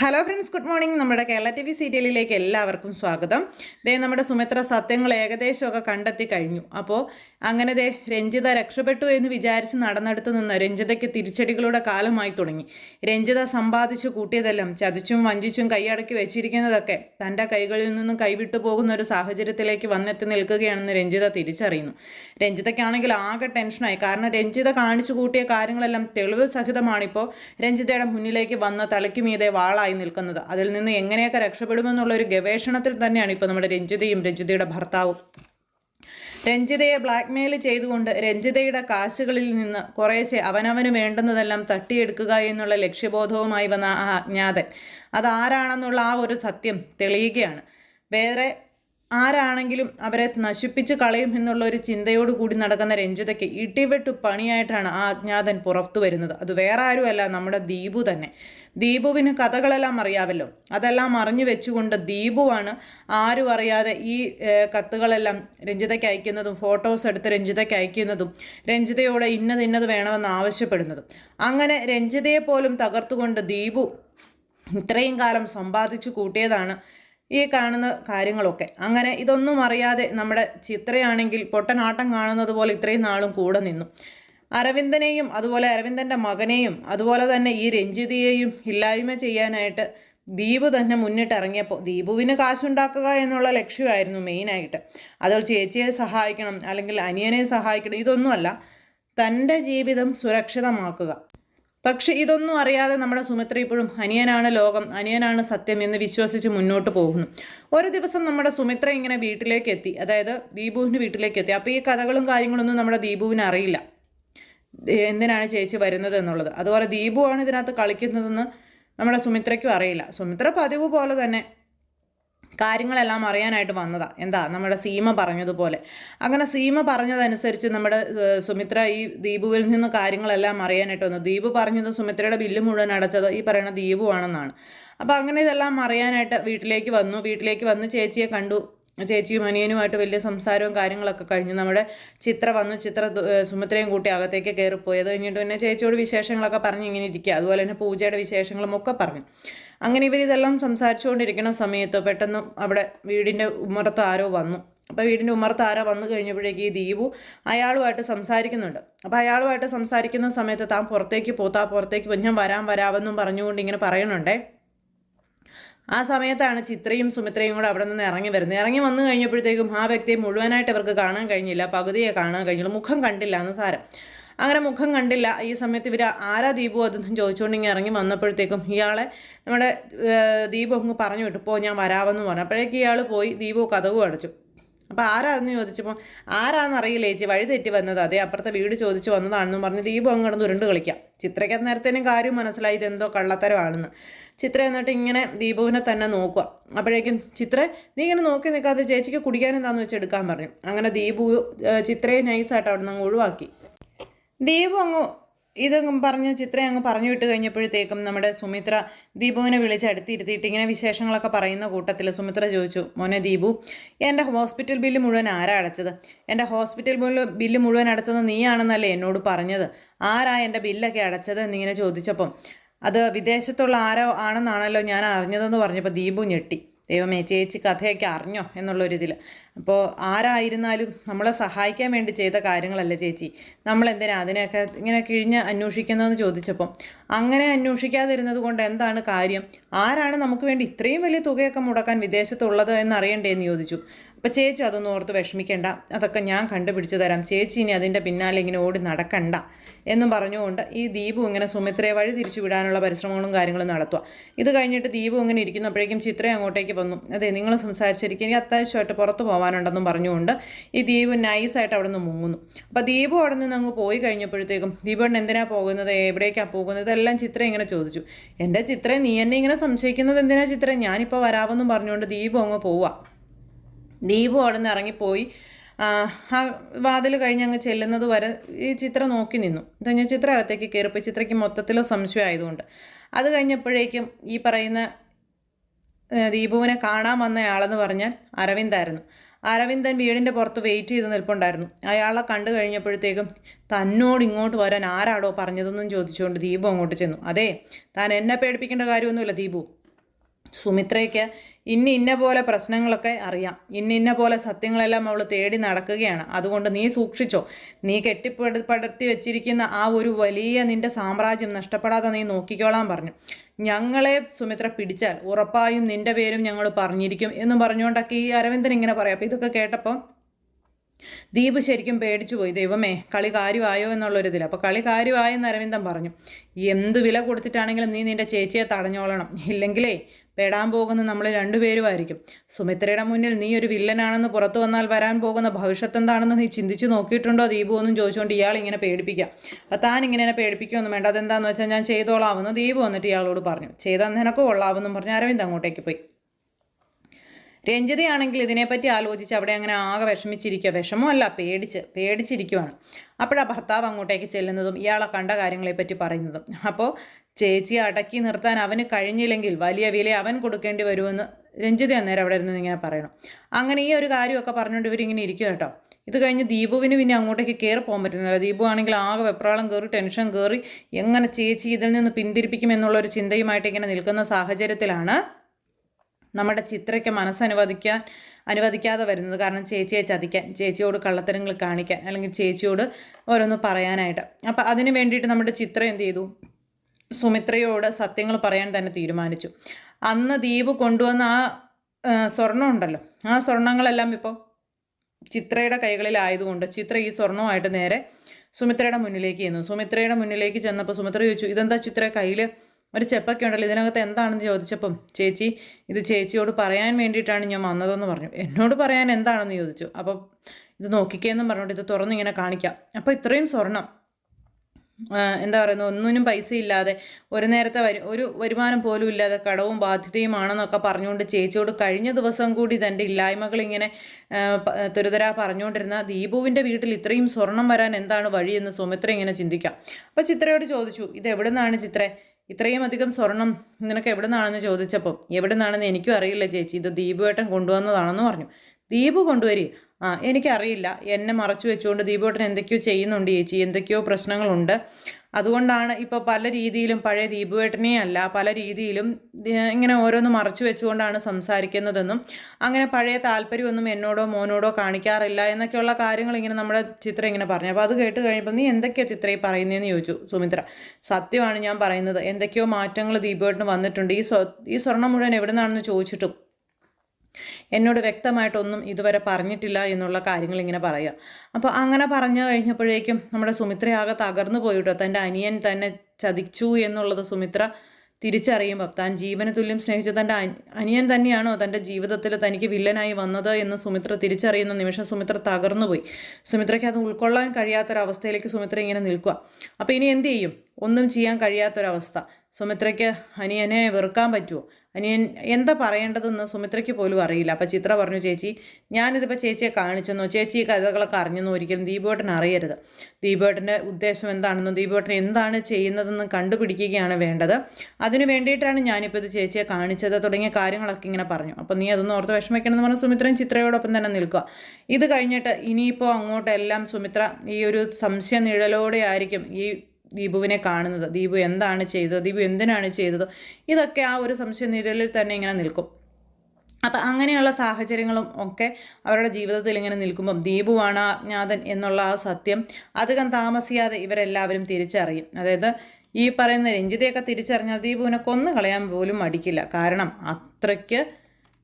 Hello friends good morning നമ്മുടെ Kerala T V സീരിയലിലേക്ക് എല്ലാവർക്കും സ്വാഗതം. ദേ നമ്മുടെ സുമിത്ര സത്യങ്ങൾ ഏകദേശമൊക്കെ കണ്ടെത്തി കഴിഞ്ഞു. അപ്പോൾ അങ്ങനെ ദേ രഞ്ജിത രക്ഷപ്പെട്ടു എന്ന് വിചാരിച്ച് നടന്നെടുത്ത് നിന്ന് രഞ്ജിതയ്ക്ക് തിരിച്ചടികളുടെ കാലമായി തുടങ്ങി. രഞ്ജിത സമ്പാദിച്ചു കൂട്ടിയതെല്ലാം ചതിച്ചും വഞ്ചിച്ചും കൈയടക്കി വെച്ചിരിക്കുന്നതൊക്കെ തന്റെ കൈകളിൽ നിന്നും കൈവിട്ടു പോകുന്ന ഒരു സാഹചര്യത്തിലേക്ക് വന്നെത്തി നിൽക്കുകയാണെന്ന് രഞ്ജിത തിരിച്ചറിയുന്നു. രഞ്ജിതയ്ക്കാണെങ്കിൽ ആകെ ടെൻഷനായി. കാരണം രഞ്ജിത കാണിച്ചു കൂട്ടിയ കാര്യങ്ങളെല്ലാം തെളിവ് സഹിതമാണിപ്പോൾ രഞ്ജിതയുടെ മുന്നിലേക്ക് വന്ന തലയ്ക്ക് മീതെ വാളായി നിൽക്കുന്നത്. അതിൽ നിന്ന് എങ്ങനെയൊക്കെ രക്ഷപ്പെടുമെന്നുള്ള ഒരു ഗവേഷണത്തിൽ തന്നെയാണ് ഇപ്പോൾ നമ്മുടെ രഞ്ജിതയും രഞ്ജിതയുടെ ഭർത്താവും. രഞ്ജിതയെ ബ്ലാക്ക്മെയിൽ ചെയ്തുകൊണ്ട് രഞ്ജിതയുടെ കാശുകളിൽ നിന്ന് കുറേശ്ശെ അവനവന് വേണ്ടുന്നതെല്ലാം തട്ടിയെടുക്കുക എന്നുള്ള ലക്ഷ്യബോധവുമായി വന്ന ആ അജ്ഞാതൻ അതാരാണെന്നുള്ള ആ ഒരു സത്യം തെളിയുകയാണ്. വേറെ ആരാണെങ്കിലും അവരെ നശിപ്പിച്ച് കളയും എന്നുള്ള ഒരു ചിന്തയോട് കൂടി നടക്കുന്ന രഞ്ജിതയ്ക്ക് ഇടിവെട്ടു പണിയായിട്ടാണ് ആ അജ്ഞാതൻ പുറത്തു വരുന്നത്. അത് വേറെ ആരുമല്ല നമ്മുടെ ദീപു തന്നെ. ദീപുവിന് കഥകളെല്ലാം അറിയാമല്ലോ അതെല്ലാം അറിഞ്ഞു വെച്ചുകൊണ്ട് ദീപുവാണ് ആരും അറിയാതെ ഈ കത്തുകളെല്ലാം രഞ്ജിതയ്ക്ക് അയക്കുന്നതും ഫോട്ടോസ് എടുത്ത് രഞ്ജിതയ്ക്ക് അയക്കുന്നതും രഞ്ജിതയോട് ഇന്നത് ഇന്നത് വേണമെന്ന് ആവശ്യപ്പെടുന്നതും. അങ്ങനെ രഞ്ജിതയെ പോലും തകർത്തുകൊണ്ട് ദീപു ഇത്രയും കാലം സമ്പാദിച്ചു കൂട്ടിയതാണ് ഈ കാണുന്ന കാര്യങ്ങളൊക്കെ. അങ്ങനെ ഇതൊന്നും അറിയാതെ നമ്മുടെ ചിത്രയാണെങ്കിൽ പൊട്ടനാട്ടം കാണുന്നത് പോലെ ഇത്രയും നാളും കൂടെ നിന്നു. അരവിന്ദനെയും അതുപോലെ അരവിന്ദന്റെ മകനെയും അതുപോലെ തന്നെ ഈ രഞ്ജിതയെയും ഇല്ലായ്മ ചെയ്യാനായിട്ട് ദീപു തന്നെ മുന്നിട്ടിറങ്ങിയപ്പോൾ ദീപുവിന് കാശുണ്ടാക്കുക എന്നുള്ള ലക്ഷ്യമായിരുന്നു മെയിനായിട്ട്. അതിൽ ചേച്ചിയെ സഹായിക്കണം അല്ലെങ്കിൽ അനിയനെ സഹായിക്കണം ഇതൊന്നുമല്ല. തന്റെ ജീവിതം സുരക്ഷിതമാക്കുക. പക്ഷെ ഇതൊന്നും അറിയാതെ നമ്മുടെ സുമിത്ര ഇപ്പോഴും അനിയനാണ് ലോകം അനിയനാണ് സത്യം എന്ന് വിശ്വസിച്ച് മുന്നോട്ട് പോകുന്നു. ഒരു ദിവസം നമ്മുടെ സുമിത്ര ഇങ്ങനെ വീട്ടിലേക്ക് എത്തി അതായത് ദീപുവിന്റെ വീട്ടിലേക്ക് എത്തി അപ്പോൾ ഈ കഥകളും കാര്യങ്ങളൊന്നും നമ്മുടെ ദീപുവിന് അറിയില്ല. എന്തിനാണ് ചേച്ചി വരുന്നത് എന്നുള്ളത്. അതുപോലെ ദീപുവാണ് ഇതിനകത്ത് കളിക്കുന്നതെന്ന് നമ്മുടെ സുമിത്രയ്ക്കും അറിയില്ല. സുമിത്ര പതിവ് പോലെ തന്നെ കാര്യങ്ങളെല്ലാം അറിയാനായിട്ട് വന്നതാ. എന്താ? നമ്മുടെ സീമ പറഞ്ഞതുപോലെ. അങ്ങനെ സീമ പറഞ്ഞതനുസരിച്ച് നമ്മുടെ സുമിത്ര ഈ ദീപുവിൽ നിന്ന് കാര്യങ്ങളെല്ലാം അറിയാനായിട്ട് വന്നു. ദീപു പറഞ്ഞത് സുമിത്രയുടെ ബില്ല് മുഴുവൻ അടച്ചത് ഈ പറയുന്ന ദീപുവാണെന്നാണ് അപ്പോൾ അങ്ങനെ ഇതെല്ലാം അറിയാനായിട്ട് വീട്ടിലേക്ക് വന്നു. വീട്ടിലേക്ക് വന്ന് ചേച്ചിയെ കണ്ടു. ചേച്ചിയും അനിയനുമായിട്ട് വലിയ സംസാരവും കാര്യങ്ങളൊക്കെ കഴിഞ്ഞ് നമ്മുടെ ചിത്ര വന്നു. ചിത്ര സുമിത്രയും കൂട്ടി അകത്തേക്ക് കയറിപ്പോയത് കഴിഞ്ഞിട്ട് പിന്നെ ചേച്ചിയോട് വിശേഷങ്ങളൊക്കെ പറഞ്ഞ് ഇങ്ങനെ ഇരിക്കുക. അതുപോലെ തന്നെ പൂജയുടെ വിശേഷങ്ങളും ഒക്കെ പറഞ്ഞു. അങ്ങനെ ഇവരിതെല്ലാം സംസാരിച്ചുകൊണ്ടിരിക്കുന്ന സമയത്ത് പെട്ടെന്ന് അവിടെ വീടിന്റെ ഉമ്മറത്ത് ആരോ വന്നു. അപ്പോൾ വീടിന്റെ ഉമ്മറത്ത് ആരോ വന്നു കഴിഞ്ഞപ്പോഴേക്ക് ഈ ദീപു അയാളുമായിട്ട് സംസാരിക്കുന്നുണ്ട്. അപ്പോൾ അയാളുമായിട്ട് സംസാരിക്കുന്ന സമയത്ത് താൻ പുറത്തേക്ക് പോത്താ പുറത്തേക്ക് പോ ഞാൻ വരാൻ വരാമെന്നും പറഞ്ഞുകൊണ്ട് ഇങ്ങനെ പറയണുണ്ടേ ആ സമയത്താണ് ചിത്രയും സുമിത്രയും കൂടെ അവിടെ നിന്ന് ഇറങ്ങി വരുന്നത്. ഇറങ്ങി വന്നു കഴിഞ്ഞപ്പോഴത്തേക്കും ആ വ്യക്തിയെ മുഴുവനായിട്ട് അവർക്ക് കാണാൻ കഴിഞ്ഞില്ല. പകുതിയെ കാണാൻ കഴിഞ്ഞില്ല മുഖം കണ്ടില്ല എന്ന് സാരം. അങ്ങനെ മുഖം കണ്ടില്ല. ഈ സമയത്ത് ഇവർ ആരാ ദീപു അതൊന്നും ചോദിച്ചുകൊണ്ട് ഇങ്ങനെ ഇറങ്ങി വന്നപ്പോഴത്തേക്കും ഇയാളെ നമ്മുടെ ദീപു അങ്ങ് പറഞ്ഞു വിട്ടു. പോ ഞാൻ വരാമെന്ന് പറഞ്ഞു. അപ്പോഴേക്കും ഇയാൾ പോയി ദീപു കഥകും അടച്ചു. അപ്പോൾ ആരാന്ന് ചോദിച്ചപ്പോൾ ആരാന്നറിയില്ല ചേച്ചി വഴി തെറ്റി വന്നത്. അതേ അപ്പുറത്തെ വീട് ചോദിച്ചു വന്നതാണെന്നും പറഞ്ഞ് ദീപം അങ്ങ് കിടന്ന് ഉരുണ്ട് കളിക്കാം. ചിത്രയ്ക്ക് നേരത്തേനും കാര്യം മനസ്സിലായി ഇതെന്തോ കള്ളത്തരമാണെന്ന്. ചിത്ര എന്നിട്ട് ഇങ്ങനെ ദീപുവിനെ തന്നെ നോക്കുക. അപ്പോഴേക്കും ചിത്ര നീ ഇങ്ങനെ നോക്കി നിൽക്കാതെ ചേച്ചിക്ക് കുടിക്കാൻ എന്താണെന്ന് വെച്ച് എടുക്കാൻ പറഞ്ഞു. അങ്ങനെ ദീപു ചിത്രയെ നൈസായിട്ട് അവിടെ നിന്ന് ഒഴിവാക്കി. ദീപു അങ്ങ് ഇതങ്ങ് പറഞ്ഞ് ചിത്ര അങ്ങ് പറഞ്ഞു വിട്ട് കഴിഞ്ഞപ്പോഴത്തേക്കും നമ്മുടെ സുമിത്ര ദീപുവിനെ വിളിച്ച് അടുത്തിരുത്തിയിട്ട് ഇങ്ങനെ വിശേഷങ്ങളൊക്കെ പറയുന്ന കൂട്ടത്തിൽ സുമിത്ര ചോദിച്ചു മോനെ ദീപു എന്റെ ഹോസ്പിറ്റൽ ബില്ല് മുഴുവൻ ആരാ അടച്ചത്? എന്റെ ഹോസ്പിറ്റൽ ബില്ല് ബില്ല് മുഴുവൻ അടച്ചത് നീയാണെന്നല്ലേ എന്നോട് പറഞ്ഞത്? ആരാ എന്റെ ബില്ലൊക്കെ അടച്ചത് എന്നിങ്ങനെ ചോദിച്ചപ്പം അത് വിദേശത്തുള്ള ആരോ ആണെന്നാണല്ലോ ഞാൻ അറിഞ്ഞതെന്ന് പറഞ്ഞപ്പോൾ ദീപു ഞെട്ടി. ദൈവമേ ചേച്ചി കഥയൊക്കെ അറിഞ്ഞോ എന്നുള്ളൊരിതിൽ അപ്പോൾ ആരായിരുന്നാലും നമ്മളെ സഹായിക്കാൻ വേണ്ടി ചെയ്ത കാര്യങ്ങളല്ലേ ചേച്ചി. നമ്മൾ എന്തിനാ അതിനെയൊക്കെ ഇങ്ങനെ കിഴിഞ്ഞ് അന്വേഷിക്കുന്നതെന്ന് ചോദിച്ചപ്പം അങ്ങനെ അന്വേഷിക്കാതിരുന്നത് കൊണ്ട് എന്താണ് കാര്യം? ആരാണ് നമുക്ക് വേണ്ടി ഇത്രയും വലിയ തുകയൊക്കെ മുടക്കാൻ വിദേശത്തുള്ളത് എന്ന് അറിയണ്ടേ എന്ന് ചോദിച്ചു. അപ്പോൾ ചേച്ചി അതൊന്നും ഓർത്ത് വിഷമിക്കേണ്ട. അതൊക്കെ ഞാൻ കണ്ടുപിടിച്ചു തരാം. ചേച്ചി ഇനി അതിന്റെ പിന്നാലെ ഇങ്ങനെ ഓടി നടക്കണ്ട എന്നും പറഞ്ഞുകൊണ്ട് ഈ ദീപു ഇങ്ങനെ സുമിത്രയെ വഴി തിരിച്ചു വിടാനുള്ള പരിശ്രമങ്ങളും കാര്യങ്ങളും നടത്തുക ഇത് കഴിഞ്ഞിട്ട് ദീപു ഇങ്ങനെ ഇരിക്കുന്നപ്പോഴേക്കും ചിത്രയെ അങ്ങോട്ടേക്ക് വന്നു. അതെ നിങ്ങൾ സംസാരിച്ചിരിക്കും എനിക്ക് അത്യാവശ്യമായിട്ട് പുറത്ത് പോകാനുണ്ടെന്നും പറഞ്ഞുകൊണ്ട് ഈ ദീപു നൈസായിട്ട് അവിടെ നിന്ന് മുങ്ങുന്നു. അപ്പോൾ ദീപു അവിടെ നിന്ന് അങ്ങ് പോയി കഴിഞ്ഞപ്പോഴത്തേക്കും ദീപുണ്ണൻ എന്തിനാണ് പോകുന്നത്? എവിടേക്കാണ് പോകുന്നത്? ഇതെല്ലാം ചിത്ര ഇങ്ങനെ ചോദിച്ചു. എന്റെ ചിത്ര നീ എന്നെ ഇങ്ങനെ സംശയിക്കുന്നത് എന്തിനാ ചിത്ര? ഞാനിപ്പോൾ വരാമെന്നും പറഞ്ഞുകൊണ്ട് ദീപു അങ്ങ് പോവുക ദീപു അവിടെ നിന്ന് ഇറങ്ങിപ്പോയി. ആ വാതിൽ കഴിഞ്ഞ് അങ്ങ് ചെല്ലുന്നത് വരെ ഈ ചിത്രം നോക്കി നിന്നു. ഇതഞ്ഞ ചിത്രം അകത്തേക്ക് കയറിപ്പോയി. ചിത്രയ്ക്ക് സംശയം സംശയമായതുകൊണ്ട് അത് കഴിഞ്ഞപ്പോഴേക്കും ഈ പറയുന്ന ദീപുവിനെ കാണാൻ വന്നയാളെന്ന് പറഞ്ഞാൽ അരവിന്ദായിരുന്നു അരവിന്ദൻ വീടിന്റെ പുറത്ത് വെയിറ്റ് ചെയ്ത് നിൽപ്പുണ്ടായിരുന്നു. അയാളെ കണ്ടു കഴിഞ്ഞപ്പോഴത്തേക്കും തന്നോട് ഇങ്ങോട്ട് വരാൻ ആരാടോ പറഞ്ഞതെന്നും ചോദിച്ചുകൊണ്ട് ദീപു അങ്ങോട്ട് ചെന്നു. അതെ താൻ എന്നെ പേടിപ്പിക്കേണ്ട കാര്യമൊന്നുമില്ല ദീപു. സുമിത്രയ്ക്ക് ഇന്ന ഇന്ന പോലെ പ്രശ്നങ്ങളൊക്കെ അറിയാം. ഇന്ന ഇന്ന പോലെ സത്യങ്ങളെല്ലാം അവൾ തേടി നടക്കുകയാണ്. അതുകൊണ്ട് നീ സൂക്ഷിച്ചോ. നീ കെട്ടിപ്പട പടർത്തി വെച്ചിരിക്കുന്ന ആ ഒരു വലിയ നിന്റെ സാമ്രാജ്യം നഷ്ടപ്പെടാതെ നീ നോക്കിക്കോളാം പറഞ്ഞു. ഞങ്ങളെ സുമിത്ര പിടിച്ചാൽ ഉറപ്പായും നിന്റെ പേരും ഞങ്ങൾ പറഞ്ഞിരിക്കും എന്ന് പറഞ്ഞുകൊണ്ടൊക്കെ ഈ അരവിന്ദൻ ഇങ്ങനെ പറയാം. അപ്പോൾ ഇതൊക്കെ കേട്ടപ്പോൾ ദീപ് ശരിക്കും പേടിച്ചു പോയി ദൈവമേ കളി കാര്യമായോ എന്നുള്ളൊരിതിൽ അപ്പോൾ കളി കാര്യമായെന്ന് അരവിന്ദൻ പറഞ്ഞു. എന്ത് വില കൊടുത്തിട്ടാണെങ്കിലും നീ നിന്റെ ചേച്ചിയെ തടഞ്ഞോളണം. ഇല്ലെങ്കിലേ പെടാൻ പോകുന്ന നമ്മൾ രണ്ടുപേരുമായിരിക്കും. സുമിത്രയുടെ മുന്നിൽ നീ ഒരു വില്ലനാണെന്ന് പുറത്തു വന്നാൽ വരാൻ പോകുന്ന ഭവിഷ്യത്ത് എന്താണെന്ന് നീ ചിന്തിച്ചു നോക്കിയിട്ടുണ്ടോ? ദീപു എന്നും ചോദിച്ചുകൊണ്ട് ഇയാൾ ഇങ്ങനെ പേടിപ്പിക്കുക അപ്പം താൻ ഇങ്ങനെ എന്നെ പേടിപ്പിക്കുകയൊന്നും വേണ്ട. അതെന്താണെന്ന് വെച്ചാൽ ഞാൻ ചെയ്തോളാമെന്ന് ദീപു വന്നിട്ട് ഇയാളോട് പറഞ്ഞു. ചെയ്താൽ നിനക്ക് കൊള്ളാമെന്നും പറഞ്ഞ് അരവിന്ദ് അങ്ങോട്ടേക്ക് പോയി. രഞ്ജിതയാണെങ്കിൽ ഇതിനെപ്പറ്റി ആലോചിച്ച് അവിടെ അങ്ങനെ ആകെ വിഷമിച്ചിരിക്കുക വിഷമമല്ല പേടിച്ച് പേടിച്ചിരിക്കുവാണ്. അപ്പോഴാണ് ഭർത്താവ് അങ്ങോട്ടേക്ക് ചെല്ലുന്നതും ഇയാളെ കണ്ട കാര്യങ്ങളെപ്പറ്റി പറയുന്നതും. അപ്പോൾ ചേച്ചിയെ അടക്കി നിർത്താൻ അവന് കഴിഞ്ഞില്ലെങ്കിൽ വലിയ വില അവൻ കൊടുക്കേണ്ടി വരുമെന്ന് രഞ്ജിത അന്നേരം അവിടെ ഇരുന്ന് ഇങ്ങനെ പറയണം. അങ്ങനെ ഈ ഒരു കാര്യമൊക്കെ പറഞ്ഞുകൊണ്ട് ഇവരിങ്ങനെ ഇരിക്കും കേട്ടോ. ഇത് കഴിഞ്ഞ് ദീപുവിന് പിന്നെ അങ്ങോട്ടേക്ക് കയറി പോകാൻ പറ്റുന്നില്ല. ദീപു ആണെങ്കിൽ ആകെ വെപ്രാളം കയറി ടെൻഷൻ കയറി എങ്ങനെ ചേച്ചി ഇതിൽ നിന്ന് പിന്തിരിപ്പിക്കും എന്നുള്ളൊരു ചിന്തയുമായിട്ട് ഇങ്ങനെ നിൽക്കുന്ന സാഹചര്യത്തിലാണ് നമ്മുടെ ചിത്രയ്ക്ക് മനസ്സനുവദിക്കാൻ അനുവദിക്കാതെ വരുന്നത്. കാരണം ചേച്ചിയെ ചതിക്കാൻ ചേച്ചിയോട് കള്ളത്തരങ്ങൾ കാണിക്കാൻ അല്ലെങ്കിൽ ചേച്ചിയോട് ഓരോന്ന് പറയാനായിട്ട്. അപ്പം അതിന് വേണ്ടിയിട്ട് നമ്മുടെ ചിത്ര എന്ത് ചെയ്തു? സുമിത്രയോട് സത്യങ്ങൾ പറയാൻ തന്നെ തീരുമാനിച്ചു. അന്ന് ദീപ് കൊണ്ടുവന്ന ആ സ്വർണം ഉണ്ടല്ലോ. ആ സ്വർണങ്ങളെല്ലാം ഇപ്പോൾ ചിത്രയുടെ കൈകളിലായതുകൊണ്ട് ചിത്ര ഈ സ്വർണവുമായിട്ട് നേരെ സുമിത്രയുടെ മുന്നിലേക്ക് ചെന്നു. സുമിത്രയുടെ മുന്നിലേക്ക് ചെന്നപ്പോൾ സുമിത്ര ചോദിച്ചു ഇതെന്താ ചിത്ര കയ്യിൽ ഒരു ചെപ്പൊക്കെ ഉണ്ടല്ലോ ഇതിനകത്ത് എന്താണെന്ന് ചോദിച്ചപ്പം ചേച്ചി ഇത് ചേച്ചിയോട് പറയാൻ വേണ്ടിയിട്ടാണ് ഞാൻ വന്നതെന്ന് പറഞ്ഞു. എന്നോട് പറയാൻ എന്താണെന്ന് ചോദിച്ചു. അപ്പം ഇത് നോക്കിക്കേന്നും പറഞ്ഞോണ്ട് ഇത് തുറന്നിങ്ങനെ കാണിക്കാം. അപ്പോൾ ഇത്രയും സ്വർണം എന്താ പറയുന്നത് ഒന്നിനും പൈസ ഇല്ലാതെ ഒരു നേരത്തെ വരു ഒരു വരുമാനം പോലും ഇല്ലാതെ കടവും ബാധ്യതയുമാണെന്നൊക്കെ പറഞ്ഞുകൊണ്ട് ചേച്ചിയോട് കഴിഞ്ഞ ദിവസം കൂടി തന്റെ ഇല്ലായ്മകൾ ഇങ്ങനെ തുരുതരാ പറഞ്ഞുകൊണ്ടിരുന്ന ദീപുവിന്റെ വീട്ടിൽ ഇത്രയും സ്വർണം വരാൻ എന്താണ് വഴിയെന്ന് സുമിത്ര ഇങ്ങനെ ചിന്തിക്കാം. അപ്പോൾ ചിത്രയോട് ചോദിച്ചു ഇത് എവിടെ നിന്നാണ് ചിത്ര? ഇത്രയും അധികം സ്വർണം നിനക്ക് എവിടെ നിന്നാണെന്ന് ചോദിച്ചപ്പം എവിടെ നിന്നാണെന്ന് എനിക്കും അറിയില്ല ചേച്ചി. ഇത് ദീപുവേട്ടൻ കൊണ്ടുവന്നതാണെന്ന് പറഞ്ഞു. ദീപു കൊണ്ടുവരി. ആ എനിക്കറിയില്ല. എന്നെ മറച്ചു വെച്ചുകൊണ്ട് ദീപുവേട്ടൻ എന്തൊക്കെയോ ചെയ്യുന്നുണ്ട് ചേച്ചി. എന്തൊക്കെയോ പ്രശ്നങ്ങളുണ്ട്. അതുകൊണ്ടാണ് ഇപ്പോൾ പല രീതിയിലും പഴയ ദീപുവേട്ടനെ അല്ല പല രീതിയിലും ഇങ്ങനെ ഓരോന്ന് മറച്ചു വെച്ചുകൊണ്ടാണ് സംസാരിക്കുന്നതെന്നും അങ്ങനെ പഴയ താല്പര്യമൊന്നും എന്നോടോ മോനോടോ കാണിക്കാറില്ല എന്നൊക്കെയുള്ള കാര്യങ്ങൾ ഇങ്ങനെ നമ്മുടെ ചിത്രം ഇങ്ങനെ പറഞ്ഞു. അപ്പോൾ അത് കേട്ട് കഴിഞ്ഞപ്പോൾ നീ എന്തൊക്കെയാണ് ചിത്ര ഈ പറയുന്നതെന്ന് ചോദിച്ചു സുമിത്ര. സത്യമാണ് ഞാൻ പറയുന്നത്. എന്തൊക്കെയോ മാറ്റങ്ങൾ ദീപുവേട്ടന് വന്നിട്ടുണ്ട്. ഈ സ്വ ഈ സ്വർണം മുഴുവൻ എവിടെ നിന്നാണെന്ന് ചോദിച്ചിട്ടും എന്നോട് വ്യക്തമായിട്ടൊന്നും ഇതുവരെ പറഞ്ഞിട്ടില്ല എന്നുള്ള കാര്യങ്ങൾ ഇങ്ങനെ പറയുക. അപ്പോൾ അങ്ങനെ പറഞ്ഞു കഴിഞ്ഞപ്പോഴേക്കും നമ്മുടെ സുമിത്ര ആകെ തകർന്നു പോയിട്ടോ. തന്റെ അനിയൻ തന്നെ ചതിച്ചു എന്നുള്ളത് സുമിത്ര തിരിച്ചറിയുമ്പോൾ താൻ ജീവന തുല്യം സ്നേഹിച്ച തന്റെ അനിയൻ തന്നെയാണോ തന്റെ ജീവിതത്തിൽ തനിക്ക് വില്ലനായി വന്നത് എന്ന് സുമിത്ര തിരിച്ചറിയുന്ന നിമിഷം സുമിത്ര തകർന്നുപോയി സുമിത്രയ്ക്ക് അത് ഉൾക്കൊള്ളാൻ കഴിയാത്തൊരവസ്ഥയിലേക്ക് സുമിത്ര ഇങ്ങനെ നിൽക്കുക. അപ്പോൾ ഇനി എന്ത് ചെയ്യും? ഒന്നും ചെയ്യാൻ കഴിയാത്തൊരവസ്ഥ. സുമിത്രയ്ക്ക് അനിയനെ വെറുക്കാൻ പറ്റുമോ? അനിയൻ എന്താ പറയേണ്ടതെന്ന് സുമിത്രയ്ക്ക് പോലും അറിയില്ല. അപ്പോൾ ചിത്ര പറഞ്ഞു ചേച്ചി ഞാനിതിപ്പോൾ ചേച്ചിയെ കാണിച്ചെന്നോ? ചേച്ചി ഈ കഥകളൊക്കെ അറിഞ്ഞെന്നോ ഒരിക്കലും ദീപേട്ടൻ അറിയരുത്. ദീപേട്ടന്റെ ഉദ്ദേശം എന്താണെന്നും ദീപേട്ടൻ എന്താണ് ചെയ്യുന്നതെന്നും കണ്ടുപിടിക്കുകയാണ് വേണ്ടത്. അതിന് വേണ്ടിയിട്ടാണ് ഞാനിപ്പോൾ ഇത് ചേച്ചിയെ കാണിച്ചത് തുടങ്ങിയ കാര്യങ്ങളൊക്കെ ഇങ്ങനെ പറഞ്ഞു. അപ്പോൾ നീ അതൊന്നും ഓർത്ത് വിഷമിക്കണമെന്ന് പറഞ്ഞാൽ സുമിത്രയും ചിത്രയോടൊപ്പം തന്നെ നിൽക്കുക ഇത് കഴിഞ്ഞിട്ട് ഇനിയിപ്പോൾ അങ്ങോട്ടെല്ലാം സുമിത്ര ഈ ഒരു സംശയ നിഴലോടെ ആയിരിക്കും ഈ ദീപുവിനെ കാണുന്നത്. ദീപു എന്താണ് ചെയ്തത്? ദീപു എന്തിനാണ് ചെയ്തത്? ഇതൊക്കെ ആ ഒരു സംശയ തന്നെ ഇങ്ങനെ നിൽക്കും. അപ്പം അങ്ങനെയുള്ള സാഹചര്യങ്ങളും ഒക്കെ അവരുടെ ജീവിതത്തിൽ ഇങ്ങനെ നിൽക്കുമ്പം ദീപുവാണ് അജ്ഞാതൻ എന്നുള്ള ആ സത്യം അധികം താമസിയാതെ ഇവരെല്ലാവരും തിരിച്ചറിയും. അതായത് ഈ പറയുന്ന രഞ്ജിതയൊക്കെ തിരിച്ചറിഞ്ഞാൽ ദീപുവിനെ കൊന്നു കളയാൻ പോലും മടിക്കില്ല. കാരണം അത്രയ്ക്ക്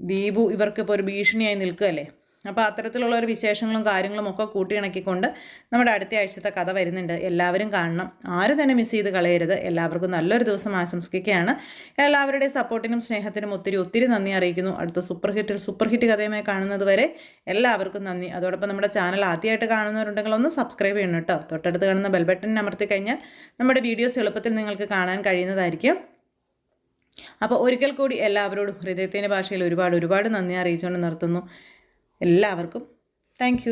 ദീപു ഇവർക്കിപ്പോൾ ഒരു ഭീഷണിയായി നിൽക്കുകയല്ലേ? അപ്പോൾ അത്തരത്തിലുള്ള ഒരു വിശേഷങ്ങളും കാര്യങ്ങളും ഒക്കെ കൂട്ടിയിണക്കിക്കൊണ്ട് നമ്മുടെ അടുത്ത ആഴ്ചത്തെ കഥ വരുന്നുണ്ട്. എല്ലാവരും കാണണം. ആരും തന്നെ മിസ് ചെയ്ത് കളയരുത്. എല്ലാവർക്കും നല്ലൊരു ദിവസം ആശംസിക്കുകയാണ്. എല്ലാവരുടെയും സപ്പോർട്ടിനും സ്നേഹത്തിനും ഒത്തിരി ഒത്തിരി നന്ദി അറിയിക്കുന്നു. അടുത്ത സൂപ്പർ ഹിറ്റിൽ സൂപ്പർ ഹിറ്റ് കഥയുമായി കാണുന്നത് വരെ എല്ലാവർക്കും നന്ദി. അതോടൊപ്പം നമ്മുടെ ചാനൽ ആദ്യമായിട്ട് കാണുന്നവരുണ്ടെങ്കിൽ ഒന്ന് സബ്സ്ക്രൈബ് ചെയ്യണം കേട്ടോ. തൊട്ടടുത്ത് കാണുന്ന ബെൽ ബട്ടൺ അമർത്തി കഴിഞ്ഞാൽ നമ്മുടെ വീഡിയോസ് എളുപ്പത്തിൽ നിങ്ങൾക്ക് കാണാൻ കഴിയുന്നതായിരിക്കും. അപ്പോൾ ഒരിക്കൽ കൂടി എല്ലാവരോടും ഹൃദയത്തിന്റെ ഭാഷയിൽ ഒരുപാട് ഒരുപാട് നന്ദി അറിയിച്ചുകൊണ്ട് നിർത്തുന്നു. എല്ലാവർക്കും താങ്ക്